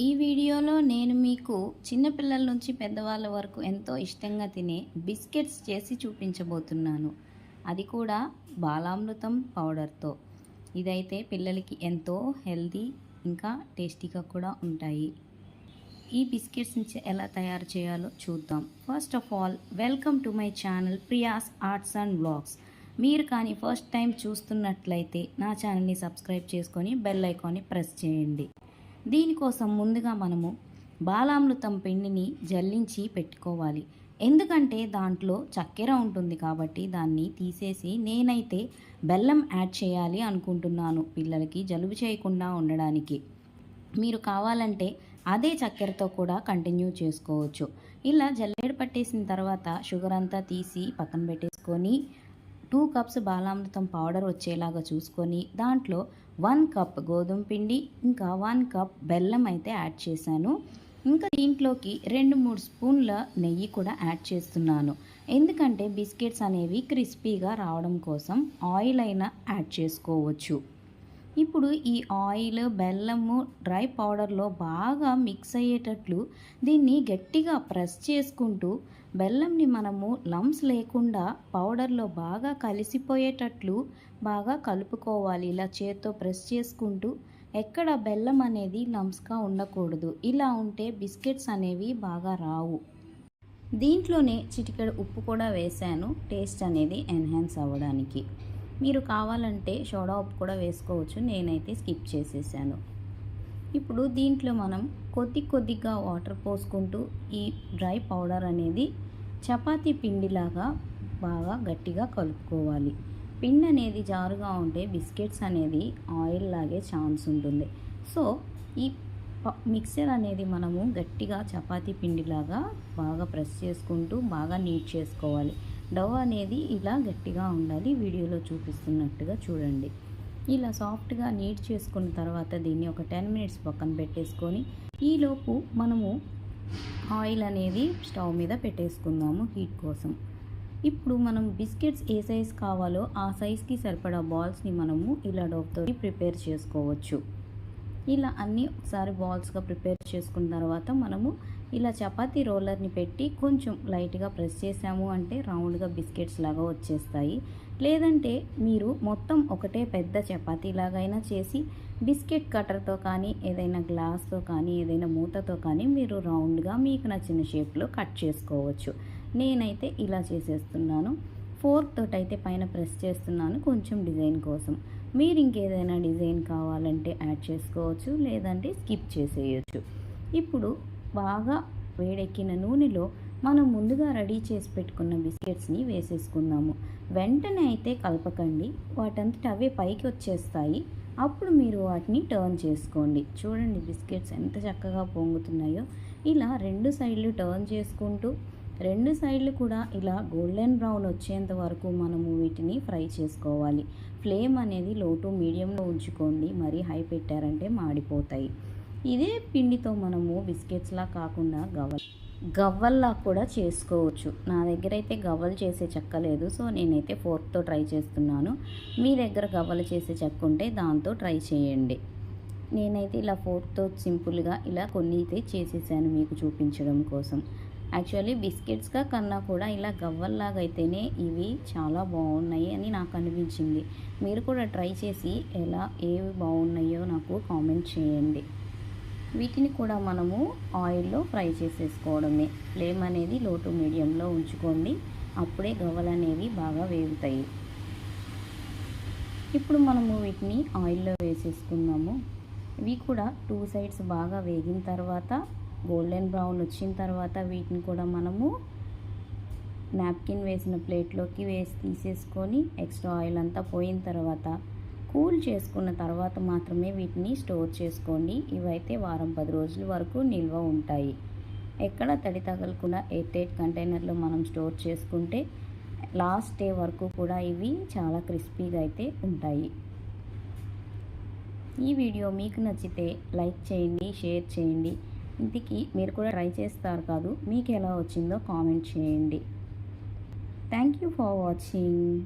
ఈ వీడియోలో నేను మీకు చిన్నపిల్లల నుంచి పెద్దవాళ్ళ వరకు ఎంతో ఇష్టంగా తినే బిస్కెట్స్ చేసి చూపించబోతున్నాను. అది కూడా బాలామృతం పౌడర్తో. ఇదైతే పిల్లలకి ఎంతో హెల్తీ ఇంకా టేస్టీగా కూడా ఉంటాయి. ఈ బిస్కెట్స్ నుంచి ఎలా తయారు చేయాలో చూద్దాం. First of all welcome to my channel Priya's arts and blogs. మీరు కానీ ఫస్ట్ టైం చూస్తున్నట్లయితే నా ఛానల్ని సబ్స్క్రైబ్ చేసుకొని బెల్ ఐకాన్ని ప్రెస్ చేయండి. దీనికోసం ముందుగా మనము బాలామృతం పిండిని జల్లించి పెట్టుకోవాలి. ఎందుకంటే దాంట్లో చక్కెర ఉంటుంది కాబట్టి దాన్ని తీసేసి నేనైతే బెల్లం యాడ్ చేయాలి అనుకుంటున్నాను పిల్లలకి జలుబు చేయకుండా ఉండడానికి. మీరు కావాలంటే అదే చక్కెరతో కూడా కంటిన్యూ చేసుకోవచ్చు. ఇలా జల్లేడు పట్టేసిన తర్వాత షుగర్ అంతా తీసి పక్కన పెట్టేసుకొని టూ కప్స్ బాలామృతం పౌడర్ వచ్చేలాగా చూసుకొని దాంట్లో వన్ కప్ గోధుమ పిండి ఇంకా వన్ కప్ బెల్లం అయితే యాడ్ చేశాను. ఇంకా దీంట్లోకి రెండు మూడు స్పూన్ల నెయ్యి కూడా యాడ్ చేస్తున్నాను. ఎందుకంటే బిస్కెట్స్ అనేవి క్రిస్పీగా రావడం కోసం ఆయిల్ అయినా యాడ్ చేసుకోవచ్చు. ఇప్పుడు ఈ ఆయిల్ బెల్లము డ్రై పౌడర్లో బాగా మిక్స్ అయ్యేటట్లు దీన్ని గట్టిగా ప్రెస్ చేసుకుంటూ బెల్లంని మనము లమ్స్ లేకుండా పౌడర్లో బాగా కలిసిపోయేటట్లు బాగా కలుపుకోవాలి. ఇలా చేత్తో ప్రెస్ చేసుకుంటూ ఎక్కడ బెల్లం అనేది లమ్స్గా ఉండకూడదు. ఇలా ఉంటే బిస్కెట్స్ అనేవి బాగా రావు. దీంట్లోనే చిటికెడు ఉప్పు కూడా వేశాను. టేస్ట్ అనేది ఎన్హాన్స్ అవ్వడానికి. మీరు కావాలంటే సోడా ఉప్పు కూడా వేసుకోవచ్చు. నేనైతే స్కిప్ చేసేసాను. ఇప్పుడు దీంట్లో మనం కొద్ది కొద్దిగా వాటర్ పోసుకుంటూ ఈ డ్రై పౌడర్ అనేది చపాతీ పిండిలాగా బాగా గట్టిగా కలుపుకోవాలి. పిండి అనేది జారుగా ఉంటే బిస్కెట్స్ అనేది ఆయిల్ లాగే ఛాన్స్ ఉంటుంది. సో ఈ మిక్సర్ అనేది మనము గట్టిగా చపాతీ పిండిలాగా బాగా ప్రెస్ చేసుకుంటూ బాగా నీట్ చేసుకోవాలి. డవ్ అనేది ఇలా గట్టిగా ఉండాలి. వీడియోలో చూపిస్తున్నట్టుగా చూడండి. ఇలా సాఫ్ట్గా నీట్ చేసుకున్న తర్వాత దీన్ని ఒక టెన్ మినిట్స్ పక్కన పెట్టేసుకొని ఈలోపు మనము ఆయిల్ అనేది స్టవ్ మీద పెట్టేసుకుందాము హీట్ కోసం. ఇప్పుడు మనం బిస్కెట్స్ ఏ సైజ్ కావాలో ఆ సైజ్కి సరిపడా బాల్స్ని మనము ఇలా డోప్తో ప్రిపేర్ చేసుకోవచ్చు. ఇలా అన్నీ ఒకసారి బాల్స్గా ప్రిపేర్ చేసుకున్న తర్వాత మనము ఇలా చపాతీ రోలర్ని పెట్టి కొంచెం లైట్గా ప్రెస్ చేసాము అంటే రౌండ్గా బిస్కెట్స్ లాగా వచ్చేస్తాయి. లేదంటే మీరు మొత్తం ఒకటే పెద్ద చపాతీ లాగైనా చేసి బిస్కెట్ కట్టర్తో కానీ ఏదైనా గ్లాస్తో కానీ ఏదైనా మూతతో కానీ మీరు రౌండ్గా మీకు నచ్చిన షేప్లో కట్ చేసుకోవచ్చు. నేనైతే ఇలా చేసేస్తున్నాను. ఫోర్క్ తోటి అయితే పైన ప్రెస్ చేస్తున్నాను కొంచెం డిజైన్ కోసం. మీరు ఇంకేదైనా డిజైన్ కావాలంటే యాడ్ చేసుకోవచ్చు లేదంటే స్కిప్ చేసేయచ్చు. ఇప్పుడు బాగా వేడెక్కిన నూనెలో మనం ముందుగా రెడీ చేసి పెట్టుకున్న బిస్కెట్స్ని వేసేసుకుందాము. వెంటనే అయితే కలపకండి. వాటంతట అవే పైకి వచ్చేస్తాయి. అప్పుడు మీరు వాటిని టర్న్ చేసుకోండి. చూడండి బిస్కెట్స్ ఎంత చక్కగా పొంగుతున్నాయో. ఇలా రెండు సైడ్లు టర్న్ చేసుకుంటూ రెండు సైడ్లు కూడా ఇలా గోల్డెన్ బ్రౌన్ వచ్చేంత వరకు మనము వీటిని ఫ్రై చేసుకోవాలి. ఫ్లేమ్ అనేది లో టు మీడియంలో ఉంచుకోండి. మరీ హై పెట్టారంటే మాడిపోతాయి. ఇదే పిండితో మనము బిస్కెట్స్లా కాకుండా గవల్ గవ్వల్లా కూడా చేసుకోవచ్చు. నా దగ్గర అయితే గవ్వలు చేసే చెక్క లేదు సో నేనైతే ఫోర్క్తో ట్రై చేస్తున్నాను. మీ దగ్గర గవ్వలు చేసే చెక్క ఉంటే దాంతో ట్రై చేయండి. నేనైతే ఇలా ఫోర్క్తో సింపుల్గా ఇలా కొన్ని అయితే చేసేసాను మీకు చూపించడం కోసం. యాక్చువల్లీ బిస్కెట్స్గా కన్నా కూడా ఇలా గవ్వల్లాగా అయితేనే ఇవి చాలా బాగున్నాయి అని నాకు అనిపించింది. మీరు కూడా ట్రై చేసి ఎలా ఏవి బాగున్నాయో నాకు కామెంట్ చేయండి. వీటిని కూడా మనము ఆయిల్లో ఫ్రై చేసేసుకోవడమే. ఫ్లేమ్ అనేది లో టు మీడియంలో ఉంచుకోండి. అప్పుడే గవ్వలు అనేవి బాగా వేగుతాయి. ఇప్పుడు మనము వీటిని ఆయిల్లో వేసేసుకుందాము. ఇవి కూడా టూ సైడ్స్ బాగా వేగిన తర్వాత గోల్డెన్ బ్రౌన్ వచ్చిన తర్వాత వీటిని కూడా మనము నాప్కిన్ వేసిన ప్లేట్లోకి వేసి తీసేసుకొని ఎక్స్ట్రా ఆయిల్ అంతా పోయిన తర్వాత కూల్ చేసుకున్న తర్వాత మాత్రమే వీటిని స్టోర్ చేసుకోండి. ఇవైతే వారం పది రోజుల వరకు నిల్వ ఉంటాయి. ఎక్కడ తడి తగలకుండా ఎయిట్ ఎయిట్ కంటైనర్లో మనం స్టోర్ చేసుకుంటే లాస్ట్ డే వరకు కూడా ఇవి చాలా క్రిస్పీగా అయితే ఉంటాయి. ఈ వీడియో మీకు నచ్చితే లైక్ చేయండి షేర్ చేయండి. ఇంటికి మీరు కూడా ట్రై చేస్తారు కాదు మీకు ఎలా వచ్చిందో కామెంట్ చేయండి. Thank you for watching.